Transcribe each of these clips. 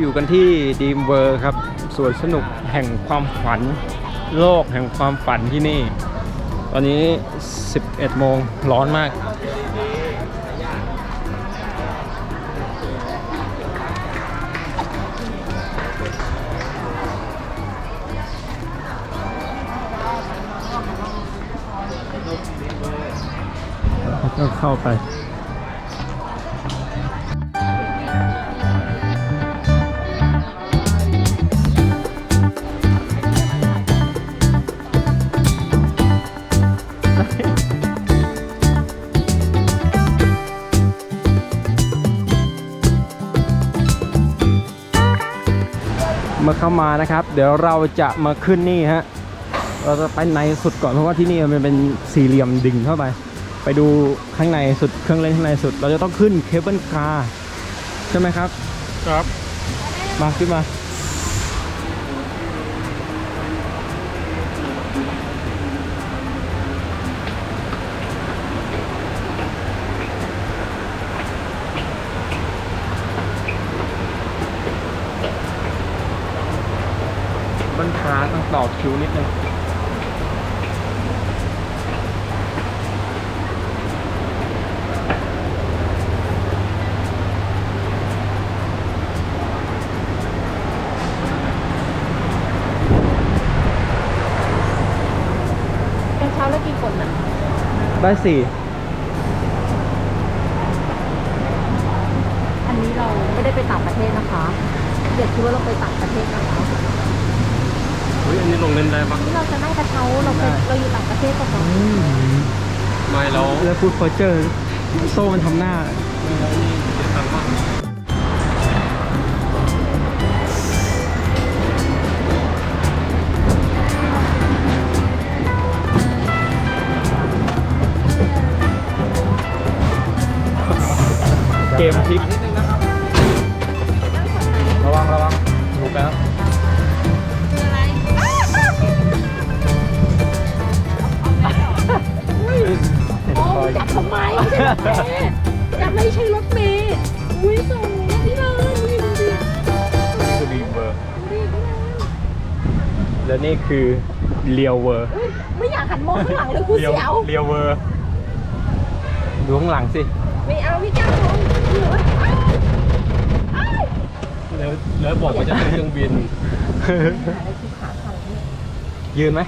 อยู่กันที่ดีมเวอร์ครับสวนสนุกแห่งความฝัน โลกแห่งความฝันที่นี่ ตอนนี้ 11 โมงร้อนมาก ก็เข้าไป เมื่อเข้ามานะครับ เดี๋ยวเราจะมาขึ้นนี่ฮะเราจะไปในสุดก่อนเพราะว่าที่นี่มันเป็นสี่เหลี่ยมดิ่งเข้าไป ไปดูข้างในสุดเครื่องเล่นข้างในสุด เราจะต้องขึ้นเคเบิลคาร์ใช่ไหมครับ ครับ มาขึ้นมา คาต้องต่อคิวนิดนึงกระเช้าแล้วกี่คนอะ ได้สี่ อันนี้เราไม่ได้ไปต่างประเทศนะคะอย่าคิดว่าเราไปต่างประเทศนะคะ เฮ้ย อันนี้ลง เล่นได้ปะนี่เราจะนั่งกระเช้าเราไปเราอยู่ต่างประเทศก่อนเนอะไม่แล้วแล้วพูดเพอร์เจอร์โซ่มันทำหน้า เสียตังค์ปะเกมพลิก ย์จะไม่ใช่รถเมย์อุ้ยสูงพี่เลยดูดิดูดิคือดีเวอร์ดูดิพี่เลยและนี่คือเลียวเวอร์เฮ้ยไม่อยากหันมองข้างหลังเลยกูเสียว เลียวเวอร์ดูข้างหลังสิไม่เอาพี่ก้าวมองเหลืออ้าวแล้วแล้วบอกว่าจะเป็นเครื่องบินอะไรที่ขาสั่นเนี่ยยืนไหม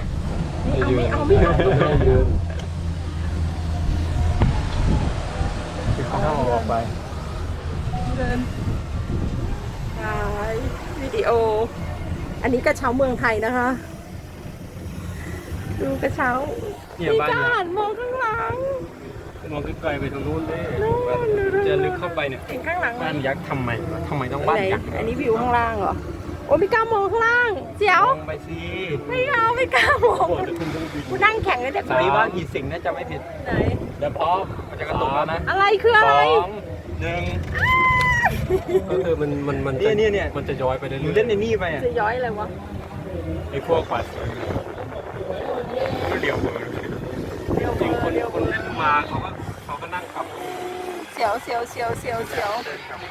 ไม่เอาไม่เอาไม่เอา ยืน ออกไป เดินถ่ายวิดีโอ อันนี้กระเช้าเมืองไทยนะคะ ดูกระเช้าเนี่ยพี่บ้านกาเนี่ยหันมองข้างหลัง มองไกลๆไปทางนู้นเลยนู่นดูดูจะลึกเข้าไปเนี่ย เห็นข้างหลังไหมบ้านยักษ์ทำไมวะทำไมต้องบ้านไหนยักษ์อันนี้วิวข้างล่างเหรอ โอ้ยพี่ก้ามองข้างล่างเจียว ลงไปสิไม่เอาไม่กล้ามองบอกจะขึ้นเครื่องบินกูนั่งแข่งกันเด็กสายบ้านผีสิงน่าจะไม่ผิด ไหน เดี๋ยวพร้อมมันจะกระตุกแล้วนะอะไรคืออะไร สองหนึ่ง ก็คือมันมันมันเนี่ยเนี่ยเนี่ย มันจะย้อยไปเรื่อยหนูเล่นในนี่ไปอะจะย้อยอะไรวะไอ้พวกขวาดก็เดี่ยวเวอร์เรียวจริงคนเรียวคนเล่นมาเขาก็เขาก็นั่งขับเสียวเสียวเสียวเสียวเสียว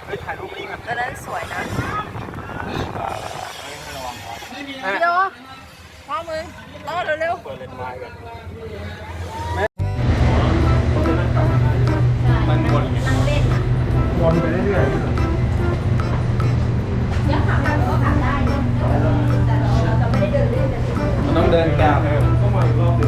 เฮ้ยถ่ายรูปนี่กันตอนนั้นสวยนะอะ เดี๋ยวพ่อมือรอดเร็วเปิดเลนไม้กันมันวนไงนั่งเล่นอะวนไปเรื่อยเดี๋ยวขับได้ก็ขับได้นะแต่เราเราจะไม่ได้เดินเล่นกันๆมันต้องเดินกลับก็มาอีกรอบหนึง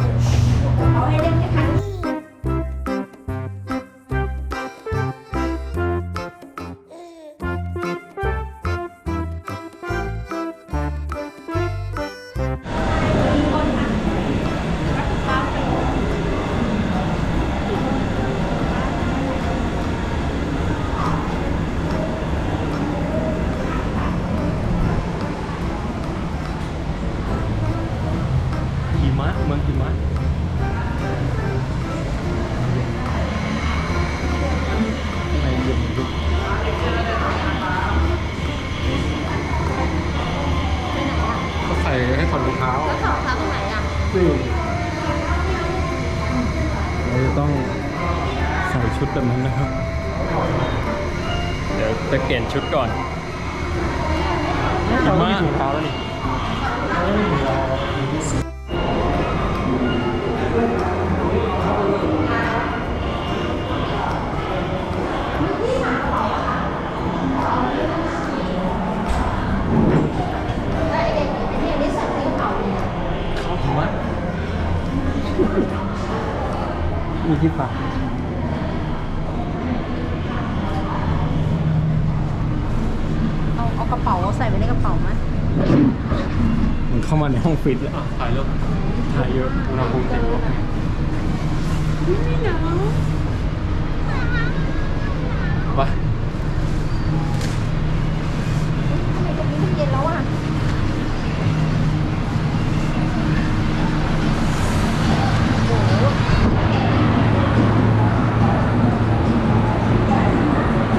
ะเมืองหิมะในเย็นลุกก็ใส่ให้ถอดรองเท้าแล้วถอดเท้าตรงไหนอะเราจะต้องใส่ชุดแบบนั้นนะครับ เดี๋ยวจะเปลี่ยนชุดก่อนมา มีที่ฝากเอาเอากระเป๋าใส่ไว้ในกระเป๋าไหมมันเข้ามาในห้องฟิตแล้วอะถ่ายรูปถ่ายเยอะอุณหภูมิติดลบไม่หนาวไปทำไมตรงนี้มันเย็นแล้วอะ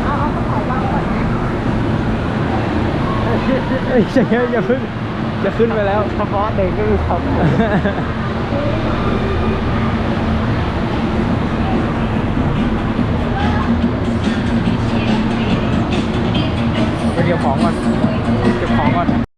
เอาเอากระเป๋าวางก่อนนะ เอ้ยอย่าอย่าเพิ่งจะขึ้นไปแล้วเฉพาะเด็กก็คือความไปเก็บของก่อนเก็บของก่อน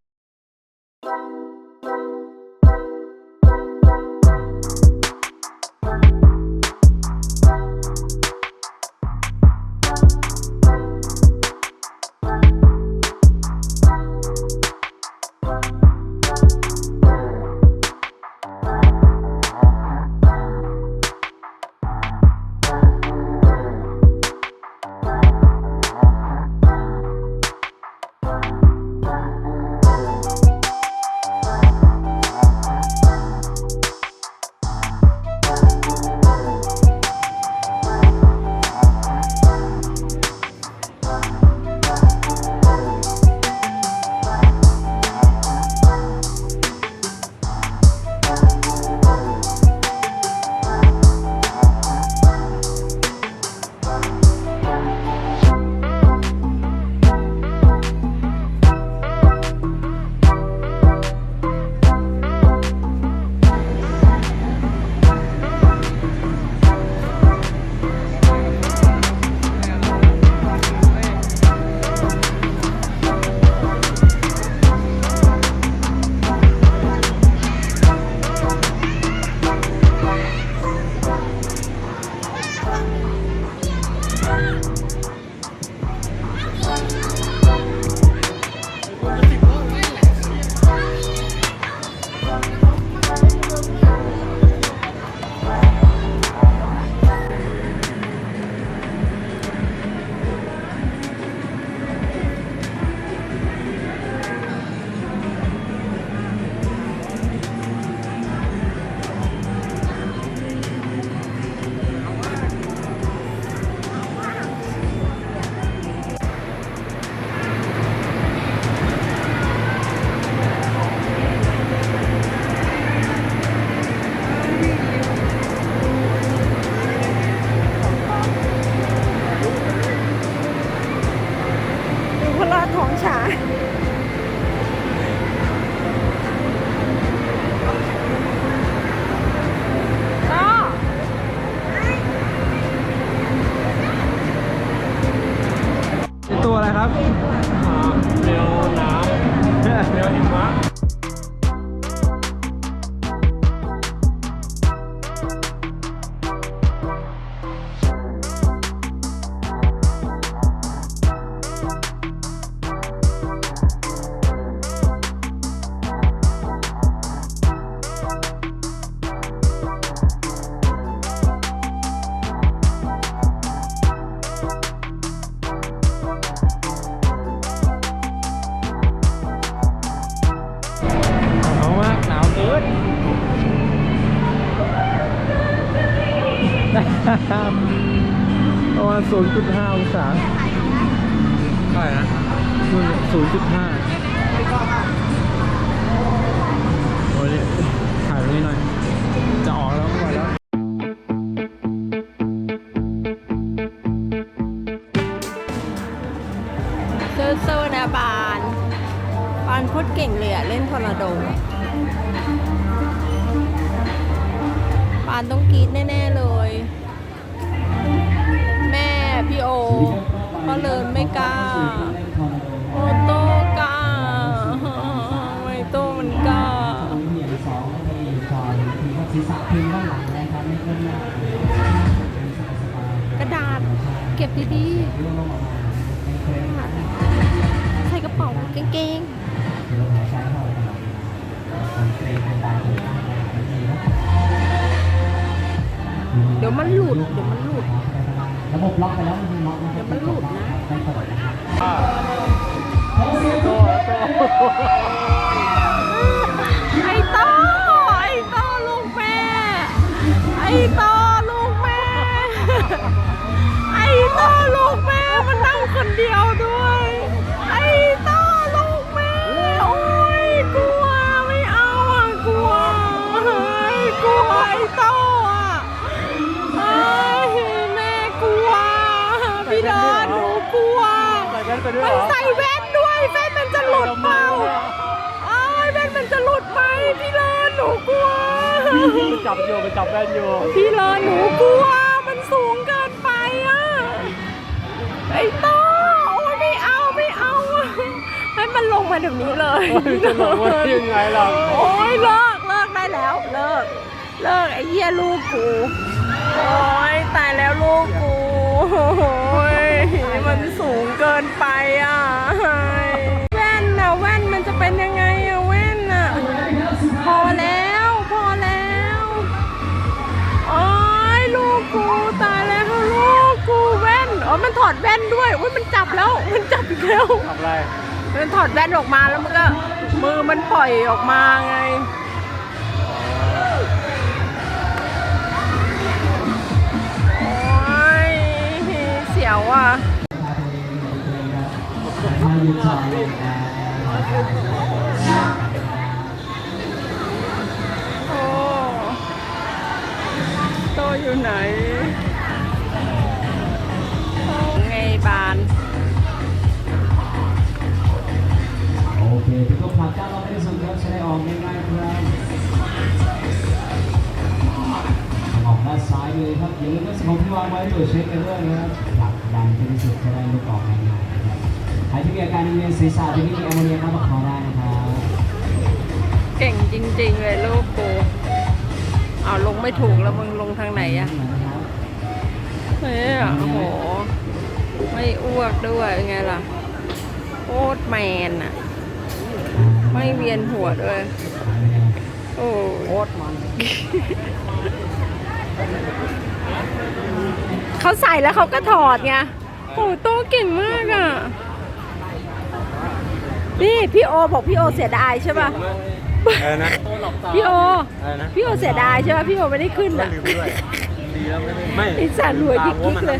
ครับ ดี๋ยวมันหลุด เดี๋ยวมันหลุด ระบบล็อกไปแล้วมันล็อกนะคเดี๋รัยบวมันหลุดนะไม่เปิดนะครับไอ้ต้อไอ้ต้อลูกแม่ ไอ้ต้อลูกแม่ ไอ้ต้อลูกแม่มันนั่งคนเดียวด้วย ไปด้วยมัเหนรอ ใส่แว่นด้วยแว่นมันจะหลุดเปล่าไอ้ายแว่นมันจะหลุดไหมพี่เลินหนูกลัวไปจับอยู่ไปจับแว่นอยู่พี่เลินหนูกลัว มันสูงเกินไปอะไอ้ต้อโอ้ยไม่เอาไม่เอาอะให้มันลงมาเดี๋ยวนี้เลยจะลงว่ายังไงล่ะโอ้ยเลิกเลิกได้แล้วเลิกเลิกไอ้เหี้ยลูกกูโอ้ยตายแล้วลูกกูโอ้ยมันสูงเกินไป อะแว่นน่ะแว่นมันจะเป็นยังไงอะแว่นน่ะพอแล้ว พอแล้วโอ้ยลูกกูตายแล้วลูกกูแว่นอ๋อมันถอดแว่นด้วยอุ้ยมันจับแล้วมันจับอีกแล้วทำอะไรมันถอดแว่นออกมาแล้วมันก็มือมันปล่อยออกมาไงโอ้ยเสียวอะ มาอยู่ต่อเลยนะโอ้โตอยู่ไหนโอ้ไงบาน โอเคพี่ก็ผลักด้านเราไม่ได้ส่งครับใช้ได้ออกง่ายๆครับออกด้านซ้ายเลยครับอย่าลืมว่าสมองที่วางไว้ตรวจเช็คกันด้วยนะครับผลักดันที่สุดจะได้ลูกออกง่ายๆนะครับใครที่ มีอาการเวียนศีรษะที่มีแอมโมเนียครับมาขอได้นะครับเก่งจริง ๆ เลยลูกกูเอาลงไม่ถูกแล้วมึงลงทางไหนอะเฮ้ยโอ้โห ไม่อ้วกด้วยไงล่ะโคตรแมนอะไม่เวียนหัวด้วย โอ้โคตรมันเขาใส่แล้วเขาก็ถอดไงโอ้โตเก่งมากอะ นี่พี่โอบอกพี่โอเสียดายใช่ป่ะอะไรนะพี่โออะไรนะพี่โอเสียดายใช่ป่ะพี่โอไม่ได้ขึ้นอะ ลืมด้วยดีแล้วไม่ไม่ ไอ้สัตว์รวยดิ๊กๆเลย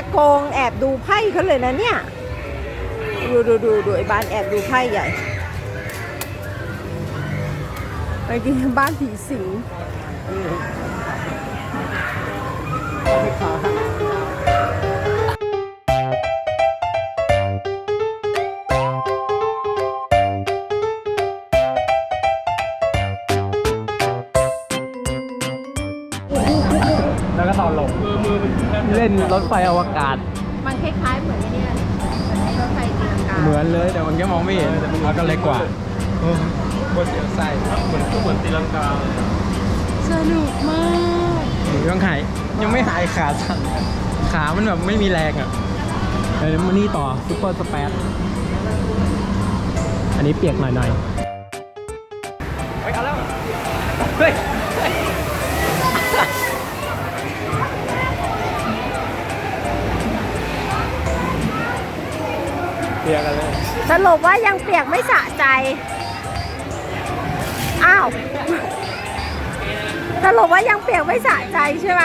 จะโกงแอบดูไพ่เขาเลยนะเนี่ย ดูดูดูดูไอ้บ้านแอบดูไพ่ใหญ่ไปกินบ้านผีสิง เล่นรถไฟอวกาศ มันคล้ายๆเหมือนไอ้เนี่ยรถไฟตีลังกาเหมือนเลยแต่มันก็มองไม่เห็นแล้วก็เล็กกว่าโคตรเสียวไส้เหมือนก็เหมือนตีลังกาเลยสนุกมากยังหายยังไม่หายขาสั่นขามันแบบไม่มีแรงอะเดี๋ยวมานี่ต่อซุปเปอร์สเปซอันนี้เปียกหน่อยๆเฮ้ยเอาแล้วเฮ้ย ปียกกันเลยสรุปว่ายังเปียกไม่สะใจ อ้าว สรุปว่ายังเปียกไม่สะใจใช่ไหม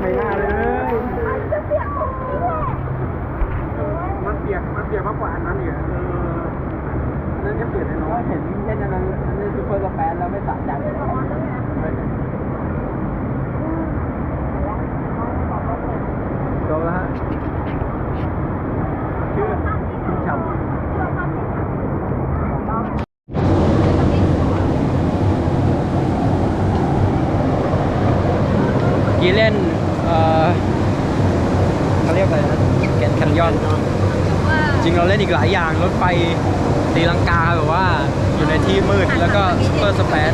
ไม่น่าเลย มันเปียกมันเปียกมากกว่าอันนั้นอีกอะเอออันนั้นจะเปียกน้อย เห็นเล่นอันนั้นเล่นซูเปอร์สเปซแล้วไม่สะใจจบแล้วฮะชื่อคุณฉ่ำกี่เล่น เอ่อเขาเรียกอะไรนะแกนแคนยอน จริง เราเล่นอีกหลายอย่าง รถไฟตีลังกาแบบว่าอยู่ในที่มืด แล้วก็ซุปเปอร์สเปซ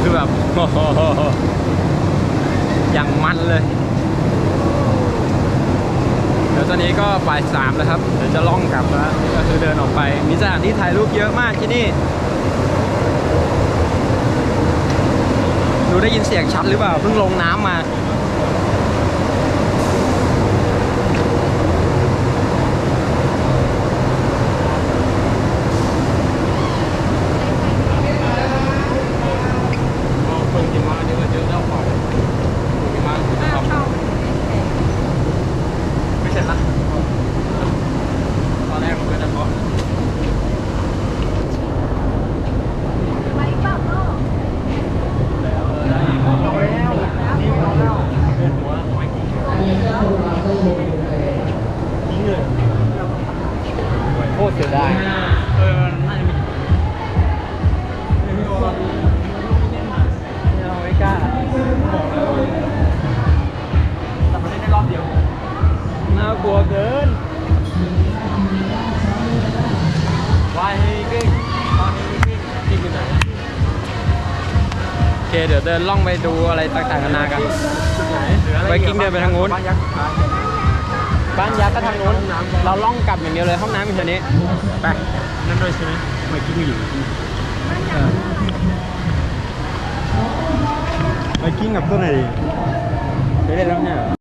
คือแบบอย่างมันเลย เดี๋ยวตอนนี้ก็บ่ายสามแล้วครับ เดี๋ยวจะล่องกลับแล้วก็คือเดินออกไป มีสถานที่ถ่ายรูปเยอะมากที่นี่ดูได้ยินเสียงชัดหรือเปล่า เพิ่งลงน้ำมา เคเดี๋ยวเดินล่องไปดูอะไรต่างๆนานากันไปกิ้งเดินไปทางนู้นบ้านยักษ์สุดท้ายบ้านยักษ์ก็ทางนู้น เราล่องกลับอย่างเดียวเลยห้องน้ำอยู่ทางนี้ ไป นั่นด้วยใช่ไหมไม่กิ้งอยู่ไปกิ้งกับตัวไหนดีไปเล่นแล้วเนี่ย